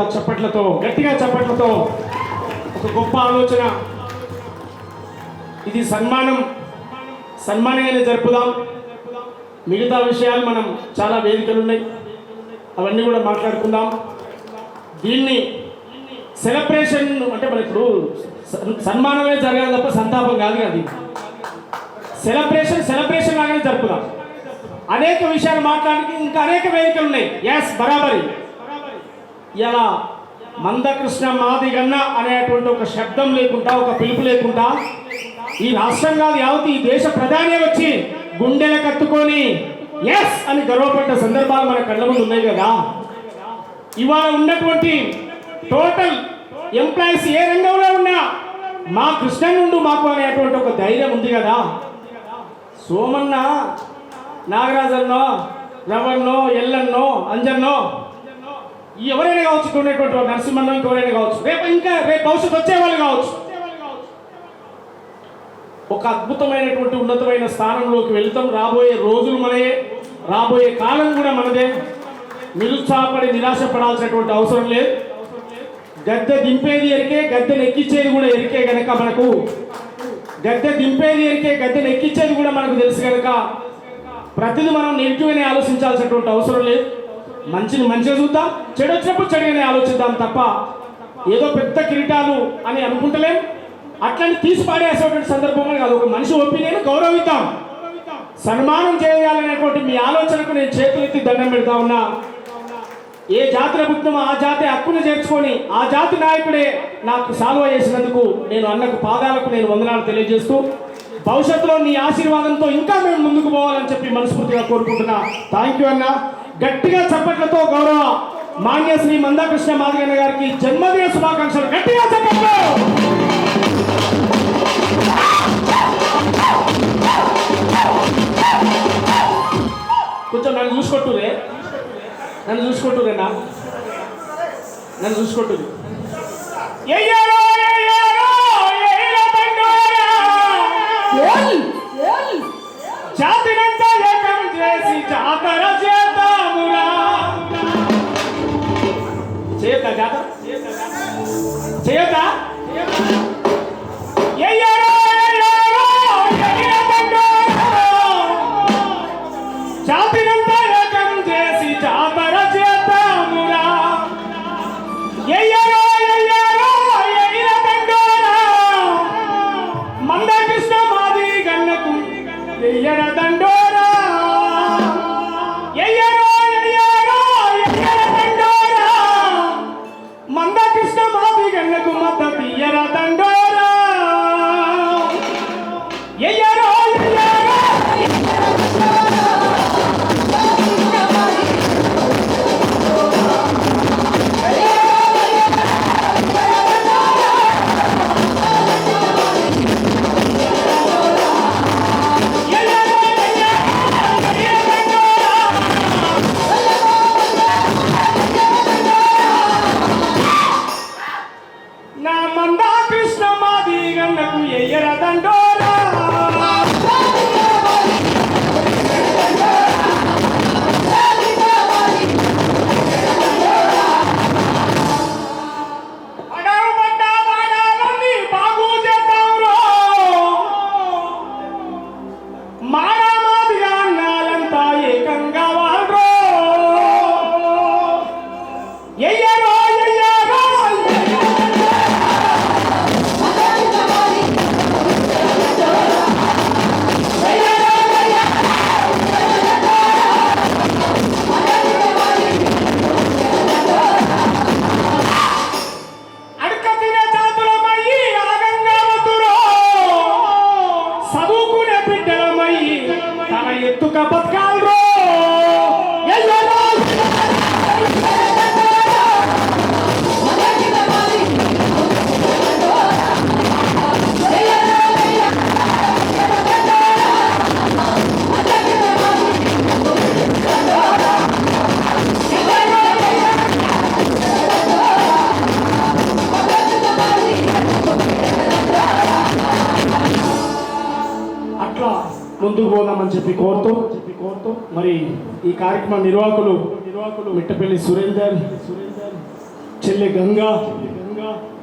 గట్టిగా చప్పట్లతో గట్టిగా చప్పట్లతో ఒక గొప్ప ఆలోచన. ఇది సన్మానం. సన్మానంగానే జరుపుదాం. మిగతా విషయాలు మనం చాలా వేదికలు ఉన్నాయి అవన్నీ కూడా మాట్లాడుకుందాం. దీన్ని సెలబ్రేషన్ అంటే మన ఇప్పుడు సన్మానమే జరగాలి తప్ప సంతాపం కాదు కదా సెలబ్రేషన్ సెలబ్రేషన్ లాగానే జరుపుదాం. అనేక విషయాలు మాట్లాడడానికి ఇంకా అనేక వేదికలు ఉన్నాయి ఎస్ బరాబరి. ఇలా మందకృష్ణ మాదిగన్న అనేటువంటి ఒక శబ్దం లేకుండా ఒక పిలుపు లేకుండా ఈ రాష్ట్రం కాదు యావత్ ఈ దేశ ప్రధాని వచ్చి గుండెల కత్తుకొని ఎస్ అని గర్వపడ్డ సందర్భాలు మన కళ్ళ ముందు ఉన్నాయి కదా. ఇవాళ ఉన్నటువంటి టోటల్ ఎంప్లాయీస్ ఏ రంగంలో ఉన్నా మా కృష్ణ నుండి మాకు అనేటువంటి ఒక ధైర్యం ఉంది కదా. సోమన్న నాగరాజన్నో రవన్నో ఎల్లన్నో అంజన్నో ఎవరైనా కావచ్చు ఉన్నటువంటి వాళ్ళు నరసింహన్నో ఇంకెవరైనా కావచ్చు రేపు ఇంకా రేపు భవిష్యత్తు వచ్చేవాళ్ళు కావచ్చు. ఒక అద్భుతమైనటువంటి ఉన్నతమైన స్థానంలోకి వెళ్తాం. రాబోయే రోజులు మనయే రాబోయే కాలం కూడా మనదే. నిరుత్సాహపడి నిరాశపడాల్సినటువంటి అవసరం లేదు. గద్దె దింపేది ఎరికే గద్దెను ఎక్కించేది కూడా ఎరికే గనక మనకు. గద్దె దింపేది ఎరికే గద్దెను ఎక్కించేది కూడా మనకు తెలుసు కనుక ప్రతిదీ మనం నెగిటివ్గానే ఆలోచించాల్సినటువంటి అవసరం లేదు. మంచిని మంచిగా చూద్దాం చెడు వచ్చినప్పుడు చెడుగానే ఆలోచిద్దాం తప్ప ఏదో పెద్ద కిరీటాలు అని అనుకుంటలేం. అట్లని తీసి పాడేసేటువంటి సందర్భంలో కాదు. ఒక మనిషి ఒపీనియన్ గౌరవిద్దాం. సన్మానం చేయాలనేటువంటి మీ ఆలోచనకు నేను చేతులెత్తి దండం పెడతా ఉన్నా. ఏ జాతిని పుట్టినమో ఆ జాతి హక్కును చేర్చుకొని ఆ జాతి నాయకుడే నాకు సాల్వ చేసినందుకు నేను అన్నకు పాదాలకు నేను వందనాలు తెలియజేస్తూ భవిష్యత్తులో నీ ఆశీర్వాదంతో ఇంకా మేము ముందుకు పోవాలని చెప్పి మనస్ఫూర్తిగా కోరుకుంటున్నా. థ్యాంక్ యూ అన్నా. గట్టిగా చప్పట్లతో గౌరవ మాన్య శ్రీ మందాకృష్ణ మాదిగన్న గారికి జన్మదిన శుభాకాంక్షలు. గట్టిగా చప్పట్లు! కొంచెం నన్ను చూసుకొట్టురే. నన్ను చూసుకుంటురేనా నన్ను ఎయ్యారో, ఎయ్యల తండోరా. జాతినంతా చేయొద్దా మందకృష్ణ గన్నకు మద్దతు ఇయ్యర దండోరా ముందుకు పోదామని చెప్పి కోరుతూ చెప్పి కోరుతూ మరి ఈ కార్యక్రమ నిర్వాహకులు నిర్వాహకులు మిట్టపల్లి సురేందర్ సురేందర్ చెల్లి గంగా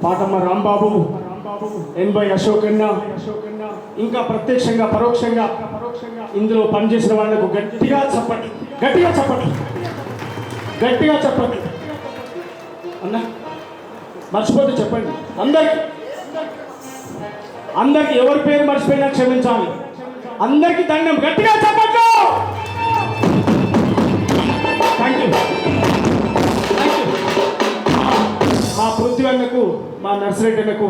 పాటమ్మ రాంబాబు రాంబాబు ఎన్బై అశోకన్న అశోకన్న ఇంకా ప్రత్యక్షంగా పరోక్షంగా పరోక్షంగా ఇందులో పనిచేసిన వాళ్ళకు గట్టిగా చెప్పండి గట్టిగా చెప్పండి గట్టిగా చెప్పండి అన్నా మర్చిపోతే చెప్పండి. అందరికి అందరికి ఎవరి పేరు మర్చిపోయినా క్షమించాలి. అందరికి దండం. గట్టిగా చెప్పట్లు! థ్యాంక్ యూ మా పృథ్వీ అన్నకు మా నర్సరెడ్డి అన్నకు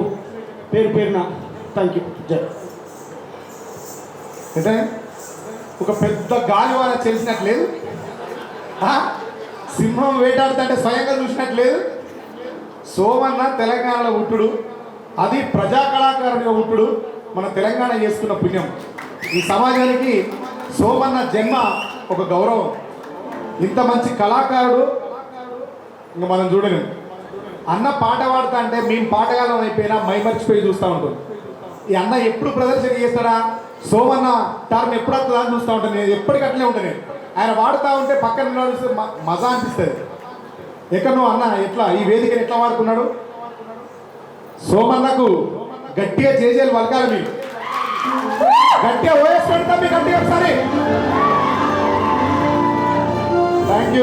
పేరు పేరున థ్యాంక్ యూ జై. అంటే ఒక పెద్ద గాలి వల్ల తెలిసినట్లేదు లేదు. సింహం వేటాడుతుంటే స్వయంగా చూసినట్లేదు సోమన్న తెలంగాణలో ఉట్టుడు అది ప్రజా కళాకారుడిగా ఉట్టుడు మన తెలంగాణ చేసుకున్న పుణ్యం. ఈ సమాజానికి సోమన్న జన్మ ఒక గౌరవం. ఇంత మంచి కళాకారుడు ఇంకా మనం చూడలేము అన్న పాట పాడుతా అంటే మేము పాటగాలం అయిపోయినా మైమర్చిపోయి చూస్తూ ఉంటాం. ఈ అన్న ఎప్పుడు ప్రదర్శన చేస్తాడా సోమన్న టర్న్ ఎప్పుడు వస్తుందా అని చూస్తూ ఉంటాను నేను ఎప్పటికట్లే ఉంటాను. ఆయన వాడుతూ ఉంటే పక్కన నిలబడిస్తే మ- మజా అనిపిస్తుంది. ఎక్కడో అన్న ఎట్లా ఈ వేదికను ఎట్లా వాడుకున్నాడు? సోమన్నకు గట్టిగా చేసేది వలకాలి మీరు. గట్టిగా ఓఎస్ పెడతాం మీ గట్టిగా ఒకసారి. Thank you